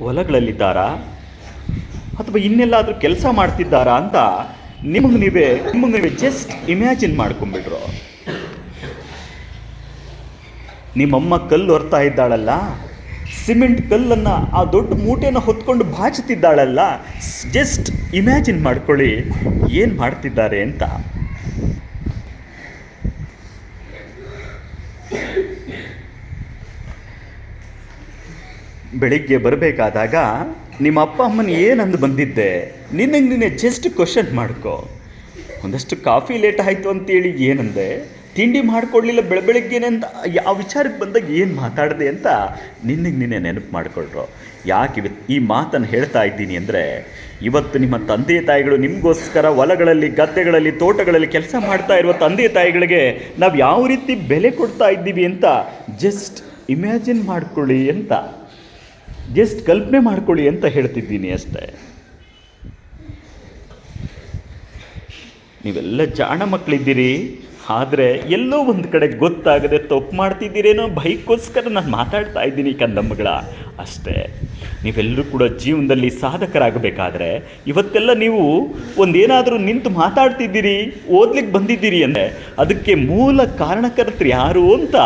ಹೊಲಗಳಲ್ಲಿದ್ದಾರಾ? ಅಥವಾ ಇನ್ನೆಲ್ಲಾದರೂ ಕೆಲಸ ಮಾಡ್ತಿದ್ದಾರಾ ಅಂತ ನಿಮಗೆ ನೀವೇ ನಿಮಗೆ ನೀವೇ ಜಸ್ಟ್ ಇಮ್ಯಾಜಿನ್ ಮಾಡ್ಕೊಂಬಿಟ್ರು. ನಿಮ್ಮಮ್ಮ ಕಲ್ಲು ಹೊರ್ತಾ ಇದ್ದಾಳಲ್ಲ? ಸಿಮೆಂಟ್ ಕಲ್ಲನ್ನು ಆ ದೊಡ್ಡ ಮೂಟೆಯನ್ನು ಹೊತ್ಕೊಂಡು ಬಾಚುತ್ತಿದ್ದಾಳಲ್ಲ ಜಸ್ಟ್ ಇಮ್ಯಾಜಿನ್ ಮಾಡ್ಕೊಳ್ಳಿ, ಏನು ಮಾಡ್ತಿದ್ದಾರೆ ಅಂತ. ಬೆಳಿಗ್ಗೆ ಬರಬೇಕಾದಾಗ, ನಿಮ್ಮ ಅಪ್ಪ ಅಮ್ಮನ ಏನಂದು ಬಂದಿದ್ದೆ? ನಿನ್ನಂಗೆ ನೀನೆ ಜಸ್ಟ್ ಕ್ವಶನ್ ಮಾಡ್ಕೊ? ಒಂದಷ್ಟು ಕಾಫಿ ಲೇಟ್ ಆಯಿತು ಅಂತೇಳಿ ಏನಂದೆ? ತಿಂಡಿ ಮಾಡಿಕೊಡ್ಲಿಲ್ಲ ಬೆಳ ಬೆಳಗ್ಗೆ ಅಂತ ಯಾವ ವಿಚಾರಕ್ಕೆ ಬಂದಾಗ ಏನು ಮಾತಾಡಿದೆ ಅಂತ ನಿನ್ನಗೆ ನಿನ್ನೆ ನೆನಪು ಮಾಡಿಕೊಳ್ರು. ಯಾಕೆ ಇವತ್ತು ಈ ಮಾತನ್ನು ಹೇಳ್ತಾ ಇದ್ದೀನಿ ಅಂದರೆ, ಇವತ್ತು ನಿಮ್ಮ ತಂದೆ ತಾಯಿಗಳು ನಿಮಗೋಸ್ಕರ ಹೊಲಗಳಲ್ಲಿ, ಗದ್ದೆಗಳಲ್ಲಿ, ತೋಟಗಳಲ್ಲಿ ಕೆಲಸ ಮಾಡ್ತಾ ಇರುವ ತಂದೆ ತಾಯಿಗಳಿಗೆ ನಾವು ಯಾವ ರೀತಿ ಬೆಲೆ ಕೊಡ್ತಾ ಇದ್ದೀವಿ ಅಂತ ಜಸ್ಟ್ ಇಮ್ಯಾಜಿನ್ ಮಾಡ್ಕೊಳ್ಳಿ ಅಂತ ಜಸ್ಟ್ ಕಲ್ಪನೆ ಮಾಡ್ಕೊಳ್ಳಿ ಅಂತ ಹೇಳ್ತಿದ್ದೀನಿ ಅಷ್ಟೇ. ನೀವೆಲ್ಲ ಜಾಣ ಮಕ್ಕಳಿದ್ದೀರಿ ಆದರೆ ಎಲ್ಲೋ ಒಂದು ಕಡೆ ಗೊತ್ತಾಗದೆ ತಪ್ಪು ಮಾಡ್ತಿದ್ದೀರೇನೋ ಭಯಕ್ಕೋಸ್ಕರ ನಾನು ಮಾತಾಡ್ತಾ ಇದ್ದೀನಿ ಕಂದಮ್ಮಗಳ. ಅಷ್ಟೇ. ನೀವೆಲ್ಲರೂ ಕೂಡ ಜೀವನದಲ್ಲಿ ಸಾಧಕರಾಗಬೇಕಾದ್ರೆ ಇವತ್ತೆಲ್ಲ ನೀವು ಒಂದೇನಾದರೂ ನಿಂತು ಮಾತಾಡ್ತಿದ್ದೀರಿ ಓದ್ಲಿಕ್ಕೆ ಬಂದಿದ್ದೀರಿ ಅಂದರೆ ಅದಕ್ಕೆ ಮೂಲ ಕಾರಣಕರ್ತರು ಯಾರು ಅಂತ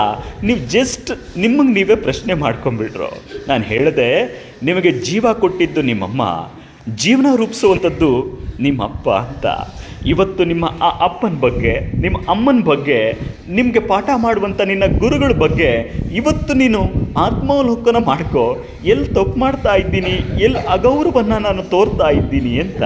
ನೀವು ಜಸ್ಟ್ ನಿಮಗೆ ನೀವೇ ಪ್ರಶ್ನೆ ಮಾಡ್ಕೊಂಬಿಟ್ರು. ನಾನು ಹೇಳಿದೆ, ನಿಮಗೆ ಜೀವ ಕೊಟ್ಟಿದ್ದು ನಿಮ್ಮಮ್ಮ. ಜೀವನ ರೂಪಿಸುವಂಥದ್ದು ನಿಮ್ಮ ಅಪ್ಪ ಅಂತ. ಇವತ್ತು ನಿಮ್ಮ ಆ ಅಪ್ಪನ ಬಗ್ಗೆ, ನಿಮ್ಮ ಅಮ್ಮನ ಬಗ್ಗೆ, ನಿಮಗೆ ಪಾಠ ಮಾಡುವಂಥ ನಿನ್ನ ಗುರುಗಳ ಬಗ್ಗೆ ಇವತ್ತು ನೀನು ಆತ್ಮಾವಲೋಕನ ಮಾಡ್ಕೋ. ಎಲ್ಲಿ ತಪ್ಪು ಮಾಡ್ತಾ ಇದ್ದೀನಿ ಎಲ್ಲಿ ಅಗೌರವವನ್ನು ನಾನು ತೋರ್ತಾ ಇದ್ದೀನಿ ಅಂತ.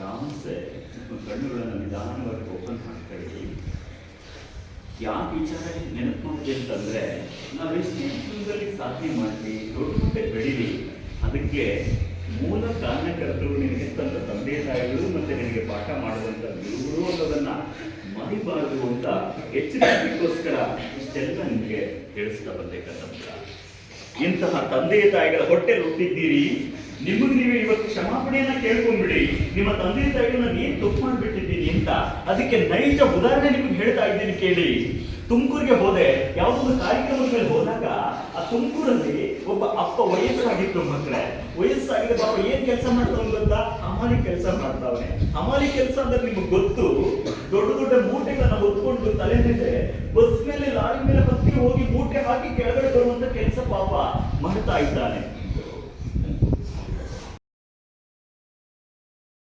ಆರಾಮ್ಸೆ ಕಣ್ಣುಗಳನ್ನು ನಿಧಾನವಾಗಿ ಓಪನ್ ಮಾಡ್ಕೊಳ್ಳಿ. ಯಾಕೆ ವಿಚಾರ ನೆನಪು ಮಾಡಿದೆ ಅಂತಂದರೆ, ನಾವು ಎಷ್ಟು ಸಾಧನೆ ಮಾಡಿ ದೊಡ್ಡ ಮುಂದೆ ಬೆಳೀಲಿ ಅದಕ್ಕೆ ಮೂಲ ಕಾರಣಕರ್ತರು ನಿನಗೆ ತಂದ ತಂದೆ ತಾಯಿಗಳು ಮತ್ತು ನಿನಗೆ ಪಾಠ ಮಾಡುವಂಥ ಗುರುಗಳು ಅನ್ನೋದನ್ನು ಮರಿಬಾರದು ಅಂತ ಎಚ್ಚರಿಕೆಗೋಸ್ಕರ ಇಷ್ಟೆಲ್ಲ ನಿಮಗೆ ತಿಳಿಸ್ತಾ ಬಂದೇಕಂತ ಇಂತಹ ತಂದೆ ತಾಯಿಗಳ ಹೊಟ್ಟೆ ಹುಟ್ಟಿದ್ದೀರಿ ನಿಮಗೆ ನೀವೇ ಇವತ್ತು ಕ್ಷಮಾಪಣೆಯನ್ನ ಕೇಳ್ಕೊಂಡ್ಬಿಡಿ. ನಿಮ್ಮ ತಂದೆ ತಾಯಿಗಳನ್ನ ಏನ್ ತಪ್ಪು ಮಾಡ್ಬಿಟ್ಟಿದ್ದೀನಿ ಅಂತ ಅದಕ್ಕೆ ನೈಜ ಉದಾಹರಣೆ ನಿಮ್ಗೆ ಹೇಳ್ತಾ ಇದ್ದೀನಿ ಕೇಳಿ. ತುಮಕೂರಿಗೆ ಹೋದೆ. ಯಾವುದೊಂದು ಕಾರ್ಯಕ್ರಮದ ಮೇಲೆ ಹೋದಾಗ ಆ ತುಮಕೂರಲ್ಲಿ ಒಬ್ಬ ಅಪ್ಪ ವಯಸ್ಸಾಗಿತ್ತು ಮಕ್ಕಳೇ. ವಯಸ್ಸಾಗಿದೆ ಪಾಪ ಏನ್ ಕೆಲಸ ಮಾಡ್ತಾವ್ ಗೊತ್ತಾ? ಅಮಾಲಿ ಕೆಲಸ ಮಾಡ್ತಾವನೆ. ಅಮಾಲಿ ಕೆಲಸ ಅಂದ್ರೆ ನಿಮ್ಗೆ ಗೊತ್ತು. ದೊಡ್ಡ ದೊಡ್ಡ ಮೂಟೆಗಳನ್ನ ಹೊತ್ಕೊಂಡು ತಲೆ ಮೇಲೆ ಬಸ್ ಮೇಲೆ ಲಾರಿ ಮೇಲೆ ಹತ್ತಿ ಹೋಗಿ ಮೂಟೆ ಹಾಕಿ ಕೆಳಗಡೆ ಬರುವಂತ ಕೆಲಸ ಪಾಪ ಮಾಡ್ತಾ ಇದ್ದಾನೆ.